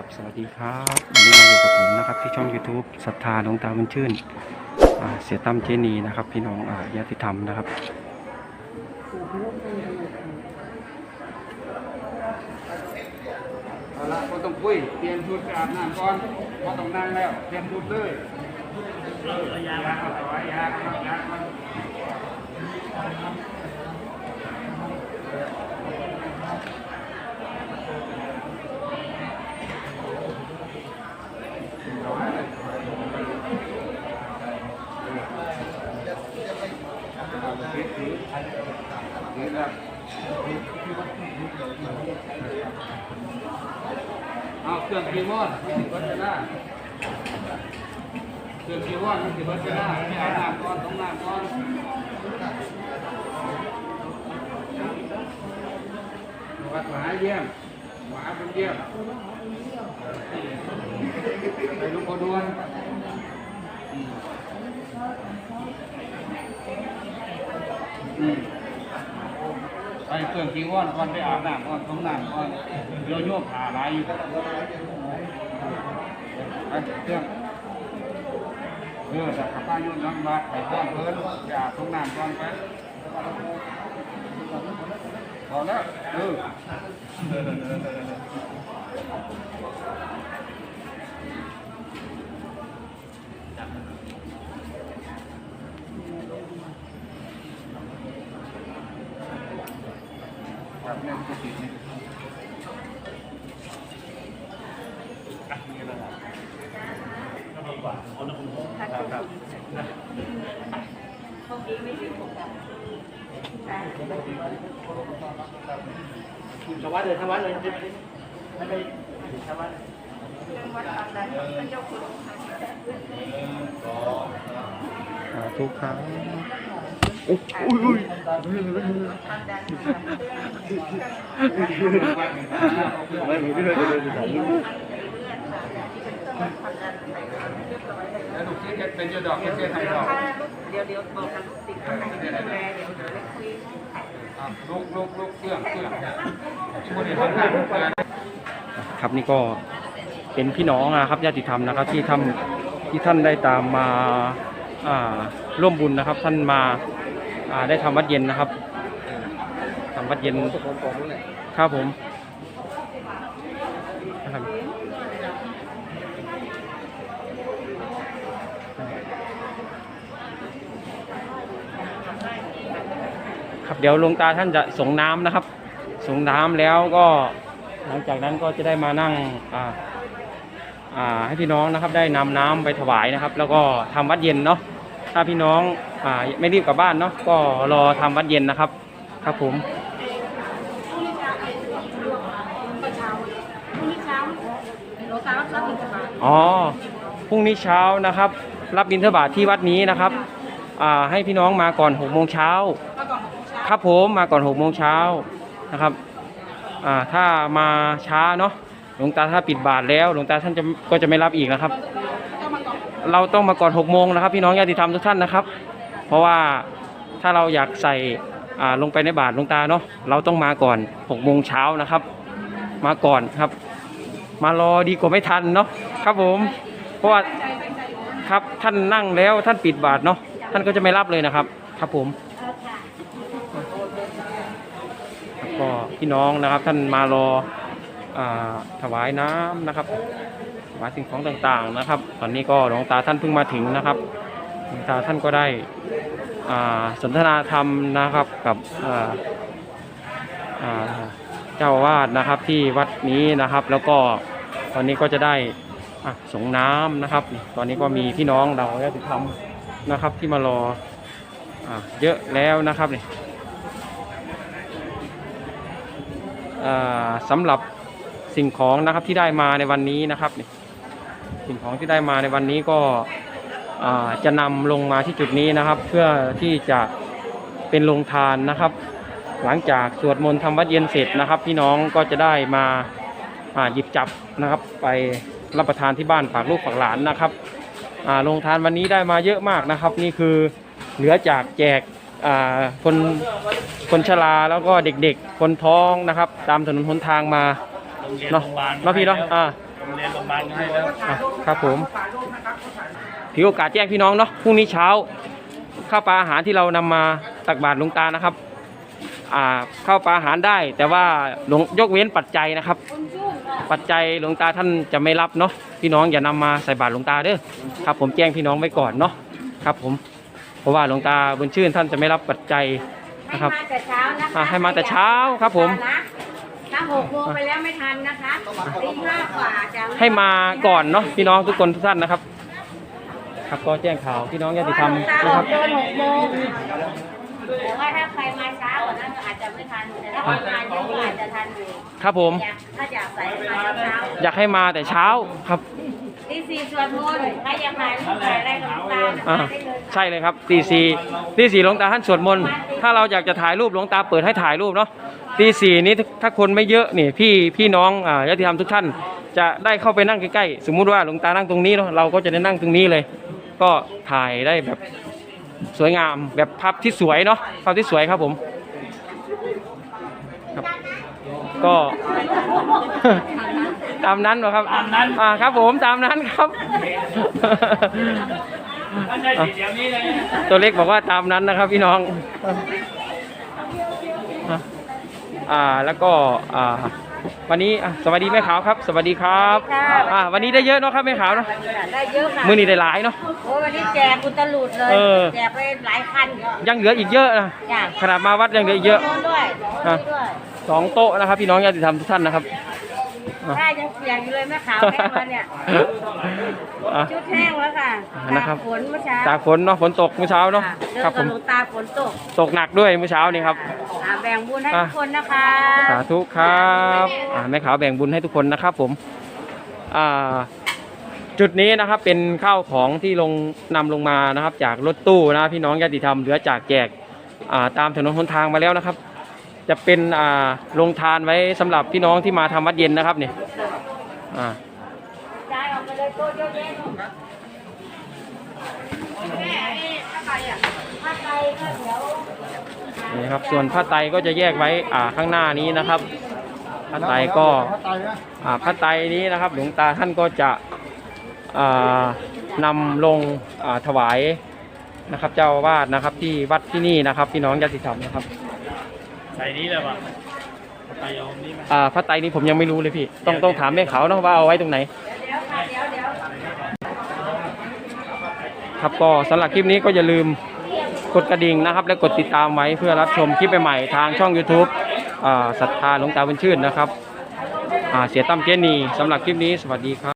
ครับสวัสดีครับวันนี้มาอยู่กับผมนะครับที่ช่อง YouTube ศรัทธาหลวงตาบุญชื่นอ่าเสียตั้มเจนีนะครับ พี่น้องอ่าญาติธรรมนะครับเอาละก็ต้องคุยเตรียมชุดไปอาบน้ำก่อนพอต้องนั่งแล้วเตรียมชุดเลยยาเอาไว้ยาเอายาเอาถือถือถือแล้ว เอาเครื่องกีวอนมีสิบวัชระเครื่องกีวอนมีสิบวัชระไม่เอาน้ำก้อนต้องน้ำก้อนวัดหมาเยี่ยมหมาเป็นเยี่ยมไปหลุงพ่อดวนอืมอืม ไปเครื่องจีวรก่อนไปอาบน้ำก่อนต้องน้ำก่อนเรียวโยกขาหลายอยู่ไปเครื่องเออแต่ขับป้าโยนน้ำบาดไปก่อนเพิ่นอย่าบต้มน้ำก่อนไปพอแล้วเออครับเนี่ยปกตินี่ ชาวบ้านเลยชาวบ้านเลยไม่ไปชาวบ้านสาธุครับ ไม่มีที่เลยเลยเลยแล้วลูกชิ้นเป็นยูดอกเป็นเส้นไทยดอกเดี๋ยวเดี๋ยวบอกกันติดข้างในเดี๋ยวเดี๋ยวคุยลูกลูกลูกเครื่องเครื่องที่บริษัทงานทุกเดือนครับนี่ก็เป็นพี่น้องนะครับญาติธรรมนะครับที่ทำที่ท่านได้ตามมาร่วมบุญนะครับ ท่านมา ได้ทำวัดเย็นนะครับทำวัดเย็นครับผมนะครับครับเดี๋ยวหลวงตาท่านจะส่งน้ำนะครับ ส่งน้ำแล้วก็หลังจากนั้นก็จะได้มานั่งอ่าอ่าให้พี่น้องนะครับ ได้นำน้ำไปถวายนะครับ แล้วก็ทำวัดเย็นเนาะ ถ้าพี่น้องอ่าไม่รีบกลับบ้านเนาะก็รอทำวัดเย็นนะครับ ครับผมเช้าพรุ่งนี้เช้าโลตารับรับบิณฑบาตอ๋อพรุ่งนี้เช้านะครับ รับบิณฑบาตที่วัดนี้นะครับอ่าให้พี่น้องมาก่อนหกโมงเช้ามาก่อนหกโมงเช้าครับผมมาก่อนหกโมงเช้านะครับอ่าถ้ามาช้าเนาะหลวงตาถ้าปิดบาทแล้ว หลวงตาท่านจะก็จะไม่รับอีกนะครับก็มาก่อน เราต้องมาก่อนหกโมงนะครับพี่น้องญาติธรรมทุกท่านนะครับ เพราะว่าถ้าเราอยากใส่ลงไปในบาทลงตาเนาะเราต้องมาก่อนหกโมงเช้านะครับ มาก่อนครับ มารอดีกว่าไม่ทันเนาะครับผม เพราะว่าครับท่านนั่งแล้วท่านปิดบาทเนาะท่านก็จะไม่รับเลยนะครับ ครับผมแล้วก็พี่น้องนะครับท่านมารออถวายน้ำนะครับ ถวาสิ่งของต่างๆนะครับ ตอนนี้ก็หลวงตาท่านเพิ่งมาถึงนะครับหลวงตาท่านก็ได้สนทนาธรรมนะครับกับเจ้าวาสนะครับที่วัดนี้นะครับ แล้วก็ตอนนี้ก็จะได้อะสงน้ำนะครับ ตอนนี้ก็มีพี่น้องเราญาติธรรมนะครับที่มารออเยอะแล้วนะครับนี่อ่าสำหรับสิ่งของนะครับที่ได้มาในวันนี้นะครับนี่ สิ่งของที่ได้มาในวันนี้ก็จะนำลงมาที่จุดนี้นะครับ เพื่อที่จะเป็นโรงทานนะครับ หลังจากสวดมนต์ทำวัดเย็นเสร็จนะครับ พี่น้องก็จะได้มาหยิบจับนะครับ ไปรับประทานที่บ้านฝากลูกฝากหลานนะครับโรงทานวันนี้ได้มาเยอะมากนะครับ นี่คือเหลือจากแจกคนคนชราแล้วก็เด็กๆ คนท้องนะครับ ตามถนนหนทางมาเนาะเนาะพี่เนาะอ่า เรียนโรงพยาบาลให้แล้วอะครับผมถือโอกาสแจ้งพี่น้องเนาะพรุ่งนี้เช้าข้าวปลาอาหารที่เรานำมาตักบาตรหลวงตานะครับ อ่าข้าวปลาอาหารได้ แต่ว่าหลวงยกเว้นปัจจัยนะครับ ปัจจัยหลวงตาท่านจะไม่รับเนาะพี่น้องอย่านำมาใส่บาตรหลวงตาเด้อครับ ผมแจ้งพี่น้องไว้ก่อนเนาะครับ ผมเพราะว่าหลวงตาบุญชื่นท่านจะไม่รับปัจจัยให้นะครับมาแต่เช้านะคะอะให้มาแต่เช้าครับผม นะถ้า หกโมงไปแล้วไม่ทันนะคะตีห้ากว่าจะให้มาก่อนเนาะพี่น้องทุกคนทุกท่านนะครับ ครับก็แจ้งข่าวพี่น้องญาติธรรมตานะอคอรับกเดินหกโมงแต่ว่าถ้าใครมาช้ากว่านั้นก็อาจจะไม่ทันแต่ถ้าคนมาเยอะก็อาจจะทันอยู่ครับผมอยากถ้าอยากใส่มาเช้าอยากให้มาแต่เช้าครับตีสี่สวดมนต์ใครอยากถ่ายรูปถ่ายอะไรกับหลวงตานะอ่าคะได้เลยใช่เลยครับตีสี่ตีสี่หลวงตาท่านสวดมนต์ถ้าเราอยากจะถ่ายรูปหลวงตาเปิดให้ถ่ายรูปเนาะ ตีสี่นี้ถ้าคนไม่เยอะนี่พี่พี่น้องอ่าญาติธรรมทุกท่าน จะได้เข้าไปนั่งใกล้ๆสมมุติว่าหลวงตานั่งตรงนี้เนาะเราก็จะได้นั่งตรงนี้เลย ก็ถ่ายได้แบบสวยงามแบบภาพที่สวยเนาะภาพที่สวยครับผมครับก็ ตามนั้นเหรอครับตามนั้น อ่าครับผมตามนั้นครับ ท่านได้สิเดี๋ยวนี้เลย ตัวเล็กบอกว่าตามนั้นนะครับพี่น้อง อ่าแล้วก็อ่าวันนี้อะสวัสดีแม่ขาวครับ สวัสดีครับอ่าวันนี้ได้เยอะเนาะครับแม่ขาวเนาะได้เยอะค่ะมือนี้ได้หลายเนาะ โอ้วันนี้แจกอุตลุดเลย เออ แจกไปหลายคันยังเหลืออีกเยอะนะจ้ะขนาดมาวัดยังเหลืออีกเยอะโน้นด้วยอะนี่ด้วยสองโต๊ะนะครับ พี่น้องญาติธรรมทุกท่านนะครับ อะ ได้ยังเปียกอยู่เลยแม่ขาวแห้งแล้วเนี่ย อะ ชุดแห้งแล้วค่ะนะครับ ตากฝนเมื่อเช้าจากฝนเนาะฝนตกเมื่อเช้าเนาะค่ะเดินครับผกับมหลวงตาฝนตกตกหนักด้วยเมื่อเช้านี่ครับอ่า แบ่งบุญให้อะทุกคนนะคะสาธุครับอ่าแม่ขาวแบ่งบุญให้ทุกคนนะครับผมอ่าจุดนี้นะครับเป็นข้าวของที่ลงนำลงมานะครับ จากรถตู้นะพี่น้องญาติธรรมเหลือจากแจกอ่าตามถนนหนทางมาแล้วนะครับ จะเป็นอ่าลงทานไว้สำหรับพี่น้องที่มาทำวัดเย็นนะครับเนี่ยอ่าจ่ายออกไปเลยโต๊ะเยอะแยะหมดแม่ไอ้ถ้าไปอะถ้าไปก็เดี๋ยว นี่ครับ ส่วนผ้าไตรก็จะแยกไว้อ่าข้างหน้านี้นะครับผ้าไตรก็อ่าผ้าไตรนี้นะครับ หลวงตาท่านก็จะอ่านำลงอ่าถวายนะครับ เจ้าอาวาดนะครับที่วัดที่นี่นะครับพี่น้องญาติธรรมนะครับใส่นี้เลยป่ะไปโยมนี่ไหมอ่าผ้าไตรนี้ผมยังไม่รู้เลยพี่ ต้องต้องถามแม่เขาเนาะว่าเอาไว้ตรงไหนเดี๋ยวค่ะเดี๋ยวเดี๋ยวครับก็สำหรับคลิปนี้ก็อย่าลืม กดกระดิ่งนะครับ และกดติดตามไว้เพื่อรับชมคลิปใหม่ๆทางช่อง YouTube ศรัทธาหลวงตาบุญชื่นนะครับเสียตั้มเจนีสำหรับคลิปนี้สวัสดีครับ